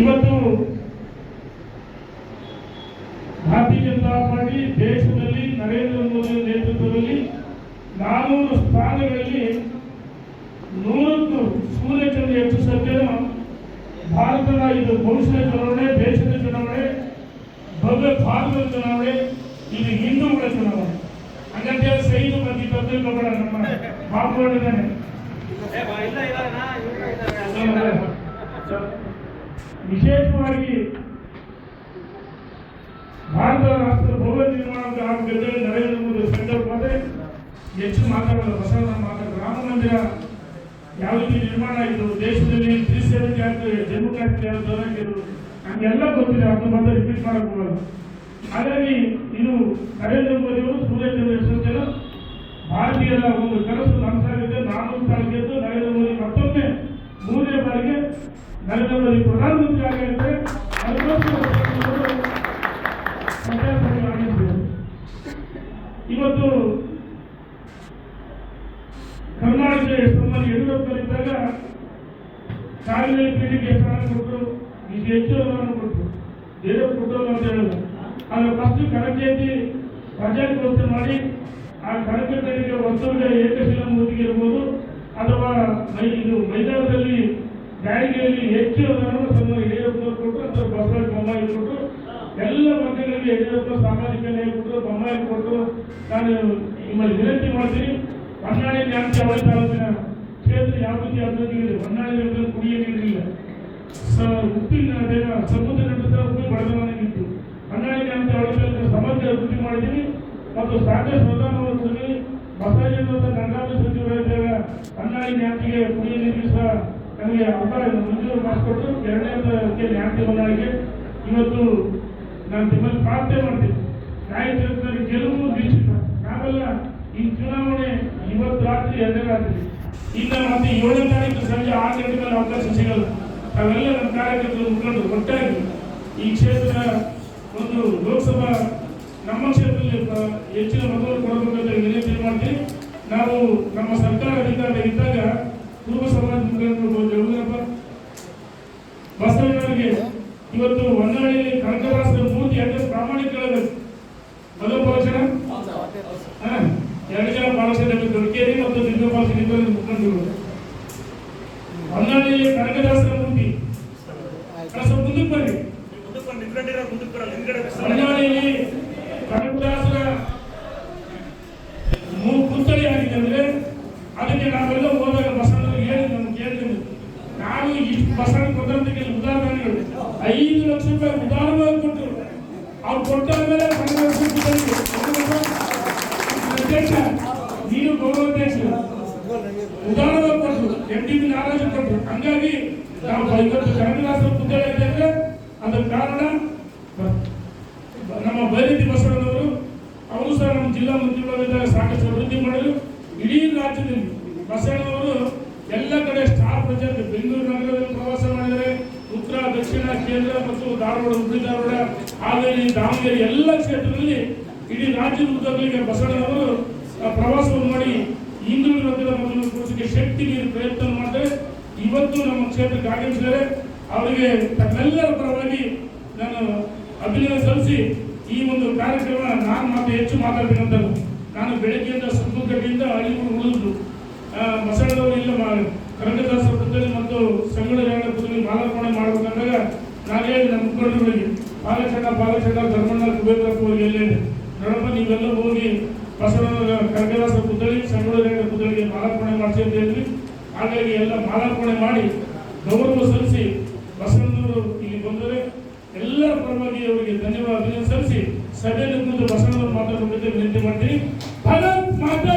ಇವತ್ತು ಭಾರತೀಯ ಜನತಾ ಪಾರ್ಟಿ ದೇಶದಲ್ಲಿ ನರೇಂದ್ರ ಮೋದಿ ನೇತೃತ್ವದಲ್ಲಿ ನಾನೂರು ಸ್ಥಾನಗಳಲ್ಲಿ ನೂರಕ್ಕೂ ಸೂರ್ಯಚಂದ್ರ ಹೆಚ್ಚು ಸತ್ಯ ಭಾರತದ ಇದು ಭವಿಷ್ಯದ ಚುನಾವಣೆ ದೇಶದ ಚುನಾವಣೆ ಭವ್ಯ ಭಾರತದ ಚುನಾವಣೆ ಇದು ಹಿಂದೂಗಳ ಚುನಾವಣೆ. ಹಂಗಂತೇಳಿ ಸೈದು ಮಂದಿ ತೊಂದರೆ ನಮ್ಮ ಬಾಬುಗಳಿದ್ದಾನೆ ವಿಶೇಷವಾಗಿ ಭಾರತ ರಾಷ್ಟ್ರದ ಭವ್ಯ ನಿರ್ಮಾಣ ಆಗಬೇಕಂದ್ರೆ ನರೇಂದ್ರ ಮೋದಿ ಸಂಕಲ್ಪ ಮತ್ತೆ ಹೆಚ್ಚು ಮಾತಾಡೋದು ಬಸವನ ಮಾತಾಡ ರಾಮ ಮಂದಿರ ಯಾವ ರೀತಿ ನಿರ್ಮಾಣ ಆಯಿತು ದೇಶದಲ್ಲಿ three seventy act Jammu Kashmir ಜೋರಾಗಿರು ನಮಗೆಲ್ಲ ಗೊತ್ತಿದೆ, ಅದನ್ನ ಮತ್ತೆ ರಿಪೀಟ್ ಮಾಡಬಹುದು ಹಾಗಾಗಿ ಇದು ನರೇಂದ್ರ ಮೋದಿ ಅವರು ಸೂರ್ಯ ಚಂದ್ರ ಭಾರತೀಯರ ಒಂದು ಕನಸು ನನಸಾಗಿದೆ ನಾನು ಸಾಗಿದ್ದು ನರೇಂದ್ರ ಬಾರಿಗೆ ನರೇಂದ್ರ ಮೋದಿ ಪ್ರಧಾನಮಂತ್ರಿ ಆಗಿರುತ್ತೆ. ಇವತ್ತು ಕರ್ನಾಟಕ ಸಂಬಂಧ ಯಡಿಯೂರಪ್ಪರಿದ್ದಾಗ ಕಾಯಿಲೆ ಪೀಳಿಗೆ ಸ್ಥಾನ ಕೊಟ್ಟರು ಈಗ ಹೆಚ್ಚು ಅನುದಾನ ಕೊಟ್ಟರು ಬೇರೆ ಕೊಟ್ಟರು ಅಂತ ಹೇಳಿದ್ರು ಆದರೆ ಫಸ್ಟ್ ಕಣಜಯಂತಿ ಪ್ರಜಾಗೋಷ್ಠಿ ಮಾಡಿ, ಆ ಕಣಜಗಳಿಗೆ ವಸ್ತುವಿಗೆ ಏಕಶಿಲಾ ಮೂರ್ತಿಗೆ ಇರ್ಬೋದು, ಅಥವಾ ಇದು ಮೈದಾನದಲ್ಲಿ ಬ್ಯಾಡಿಗೆಯಲ್ಲಿ ಹೆಚ್ಚು ಅದನ್ನು ಯಡಿಯೂರಪ್ಪನವರು ಕೊಟ್ಟರು ಅಥವಾ ಬಸವರಾಜ ಬೊಮ್ಮಾಯಿ ಕೊಟ್ಟರು. ಎಲ್ಲ ವರ್ಗಗಳಿಗೆ ಯಡಿಯೂರಪ್ಪ ಸಾಮಾಜಿಕ ನ್ಯಾಯ ಕೊಟ್ಟರು, ಬೊಮ್ಮಾಯಿ ಕೊಟ್ಟರು. ನಾನು ನಿಮ್ಮಲ್ಲಿ ವಿನಂತಿ ಮಾಡ್ತೀನಿ, ಹೊನ್ನಾಳಿ ನ್ಯಾಯ ಅವಳಿ ತಾಲೂಕಿನ ಕ್ಷೇತ್ರ ಯಾವ ರೀತಿ ಅಭಿವೃದ್ಧಿ ಹೊನ್ನಾಳಿ ಜನರಿಗೆ ಕುಡಿಯ ನೀರಿಲ್ಲ ಉಪ್ಪಿನ ಸಮುದ್ರ ನಡೆದ ಉಪ್ಪು ಬಡತನವಾಗಿತ್ತು ಹೊನ್ನಾಳಿ ನ್ಯಾಯ ಅವಳಿ ತಾಲೂಕಿನ ಸಮಗ್ರ ಅಭಿವೃದ್ಧಿ ಮಾಡಿದ್ದೀನಿ. ಮತ್ತು ಸಾಕಷ್ಟು ಅನುದಾನವನ್ನು ಕೊಡ್ತೀನಿ ಬಸವರಾಜ ಗಂಗಾಧ ಸಚಿವರಿದ್ದಾಗ ಹೊನ್ನಾಳಿ ನ್ಯಾಯಕ್ಕೆ ಕುಡಿಯ ನೀರಿಗೆ ಸಹ ನನಗೆ ಅವಕಾಶ ಮುಂಚೂರು ಮಾಡಿಕೊಟ್ಟು ಎರಡನೇ ನ್ಯಾಯ ಬಂದಾಗೆ ಇವತ್ತು ನಾನು ನಿಮ್ಮಲ್ಲಿ ಪ್ರಾರ್ಥನೆ ಮಾಡ್ತೀನಿ. ನ್ಯಾಯ ತೀರ್ಪಿನಲ್ಲಿ ಗೆಲುವು ನಿಶ್ಚಿತ. ನಾವೆಲ್ಲ ಈ ಚುನಾವಣೆ ಇವತ್ತು ರಾತ್ರಿ ಎರಡನೇ ರಾತ್ರಿ. ಇನ್ನು ಮತ್ತೆ ಏಳನೇ ತಾರೀಕು ಸಂಜೆ ಆರು ಗಂಟೆ ಮೇಲೆ ಅವಕಾಶ ಸಿಗಲ್ಲ. ನಾವೆಲ್ಲ ನಮ್ಮ ಕಾರ್ಯಕರ್ತರು ಮುಖಂಡರು, ಒಟ್ಟಾಗಿ ಈ ಕ್ಷೇತ್ರ ಒಂದು ಲೋಕಸಭಾ ನಮ್ಮ ಕ್ಷೇತ್ರದಲ್ಲಿ ಹೆಚ್ಚಿನ ಮತವನ್ನು ಕೊಡಬೇಕಂತ ವಿನಂತಿ ಮಾಡ್ತೀವಿ ನಾವು ನಮ್ಮ ಸರ್ಕಾರ ಅಧಿಕಾರ ಇದ್ದಾಗ ಪೂರ್ವ ಸಮಾಜ ಮುಖಂಡರು ಬಸವಣ್ಣವರಿಗೆ ಇವತ್ತು ಹೊನ್ನಾಳಿಯಲ್ಲಿ ಕನಕದಾಸರ ಮೂರ್ತಿ ಅಂತ ಪ್ರಾಮಾಣಿಕ ಹೇಳಬೇಕು ಮೊದಲ ಭಾಷಣ ಎರಡು ಜನ ಭಾಷೆ ದೊರಕೇರಿ ಮತ್ತು ದಿವ್ಯ ಭಾಷೆ ಮುಖಂಡರು. ಹೊನ್ನಾಳಿಯಲ್ಲಿ ಕನಕದಾಸರ ಮೂರ್ತಿ. ಮುಂದಕ್ಕೆ ಬರ್ರಿ. ಹೊನ್ನಾಳಿಯಲ್ಲಿ ಕನಕದಾಸರ ಮೂರು ಪುತ್ಥಳಿ ಆಗಿದೆ ಅಂದ್ರೆ ಅದಕ್ಕೆ ನಾವೆಲ್ಲ ಹೋದಾಗ ಬಸವಣ್ಣ ಹೇಳಿ ನಮ್ಗೆ ಕೇಳಿದ್ರು ನಾನು ಇಷ್ಟು ಬಸವಣ್ಣ ಕೊಟ್ಟಂತಕ್ಕೆ ಉದಾಹರಣೆಗಳು ಐದು ಲಕ್ಷ ರೂಪಾಯಿ ಉದಾರವಾಗಿ ಕೊಟ್ಟರು ಅವ್ರು ಕೊಟ್ಟ ಮೇಲೆ ನೀನು ಗೌರವಾಧ್ಯಕ್ಷ ಉದಾಹರಣೆ ಕೊಟ್ಟರು ಎಂ ಟಿ ಬಿ ನಾರಾಜು ಕೊಟ್ಟರು ಹಂಗಾಗಿ ನಾವು ಇವತ್ತು ಕನಕದಾಸರ ಪುತ್ಥಳಿ ಇದೆ ಅಂದ್ರೆ ಅದಕ್ಕೆ ಕಾರಣ ನಮ್ಮ ಬೈರತಿ ಬಸವಣ್ಣನವರು, ಅವರು ಸಹ ನಮ್ಮ ಜಿಲ್ಲಾ ಮಂತ್ರಿಗಳಿದ್ದಾಗ ಸಾಕಷ್ಟು ಅಭಿವೃದ್ಧಿ ಮಾಡಲು ಇಡೀ ರಾಜ್ಯದಲ್ಲಿ ಬಸವಣ್ಣನವರು ಎಲ್ಲ ಕಡೆ ಬೆಂಗಳೂರು ನಗರದಲ್ಲಿ ಪ್ರವಾಸ ಮಾಡಿದರೆ ಉತ್ತರ, ದಕ್ಷಿಣ, ಕೇಂದ್ರ ಮತ್ತು ಧಾರವಾಡ ಹುಬ್ಬಳ್ಳಿ ಧಾರವಾಡ, ಹಾವೇರಿ, ದಾವಣಗೆರೆ ಎಲ್ಲ ಕ್ಷೇತ್ರದಲ್ಲಿ ಇಡೀ ರಾಜ್ಯದ ಉದ್ದಗಳಿಗೆ ಬಸವಣ್ಣನವರು ಪ್ರವಾಸವನ್ನು ಮಾಡಿ ಹಿಂದುಳಿದ ಮಕ್ಕಳನ್ನು ಕೂರಿಸಲಿಕ್ಕೆ ಶಕ್ತಿ ನೀಡಿ ಪ್ರಯತ್ನ ಮಾಡಿದರೆ ಇವತ್ತು ನಮ್ಮ ಕ್ಷೇತ್ರಕ್ಕೆ ಆಗಮಿಸಿದರೆ ಅವರಿಗೆ ತಮ್ಮೆಲ್ಲರ ಪರವಾಗಿ ನಾನು ಅಭಿನಯ ಸಲ್ಲಿಸಿ ಈ ಒಂದು ಕಾರ್ಯಕ್ರಮ ನಾನು ಮಾತ್ರ ಹೆಚ್ಚು ಮಾತಾಡಬೇಕಂತಲ್ಲ. ನಾನು ಬೆಳಗ್ಗೆಯಿಂದ ಸುತ್ತಮುತ್ತಲಿಂದ ಅಳಿಗಳು ಉಳಿದು ಬಸವಣ್ಣವರು ಇಲ್ಲ ಮಾ- ಕನಕದಾಸರ ಪುತ್ಥಳಿ ಮತ್ತು ಸಂಗೊಳ್ಳಿ ಪುತ್ಥಳಿ ಮಾಲಾರ್ಪಣೆ ಮಾಡಬೇಕಂದಾಗ ನಾನು ಹೋಗಿ ಪಾಲಚಂಡ ಪಾಲಚಂಡ ಧರ್ಮಣ್ಣ ಕುಬೇಂದ್ರಪ್ಪ ಹೋಗಿ ಹೇಳಿ ನೋಡಪ್ಪ ನೀವೆಲ್ಲ ಹೋಗಿ ಬಸವಣ್ಣನ ಕರ್ಗದಾಸ ಪುತ್ಥಳಿ ಸಂಗೊಳ್ಳಿ ಪುತ್ಥಳಿಗೆ ಮಾಲಾರ್ಪಣೆ ಮಾಡಿಸಿ ಅಂತ ಹೇಳಿದ್ವಿ. ಹಾಗಾಗಿ ಎಲ್ಲ ಮಾಲಾರ್ಪಣೆ ಮಾಡಿ ಗೌರವ ಸಲ್ಲಿಸಿ ಬಸವಣ್ಣವರು ಇಲ್ಲಿ ಬಂದರೆ ಎಲ್ಲರ ಪರವಾಗಿ ಅವರಿಗೆ ಧನ್ಯವಾದ ಸಲ್ಲಿಸಿ ಸಭೆಯಲ್ಲಿ ಮುಂದೆ ಬಸವಣ್ಣವರು ಮಾತಾಡಬೇಕಂತ ವಿನಂತಿ ಮಾಡ್ತೀನಿ. ಭಾರತ್ ಮಾತಾ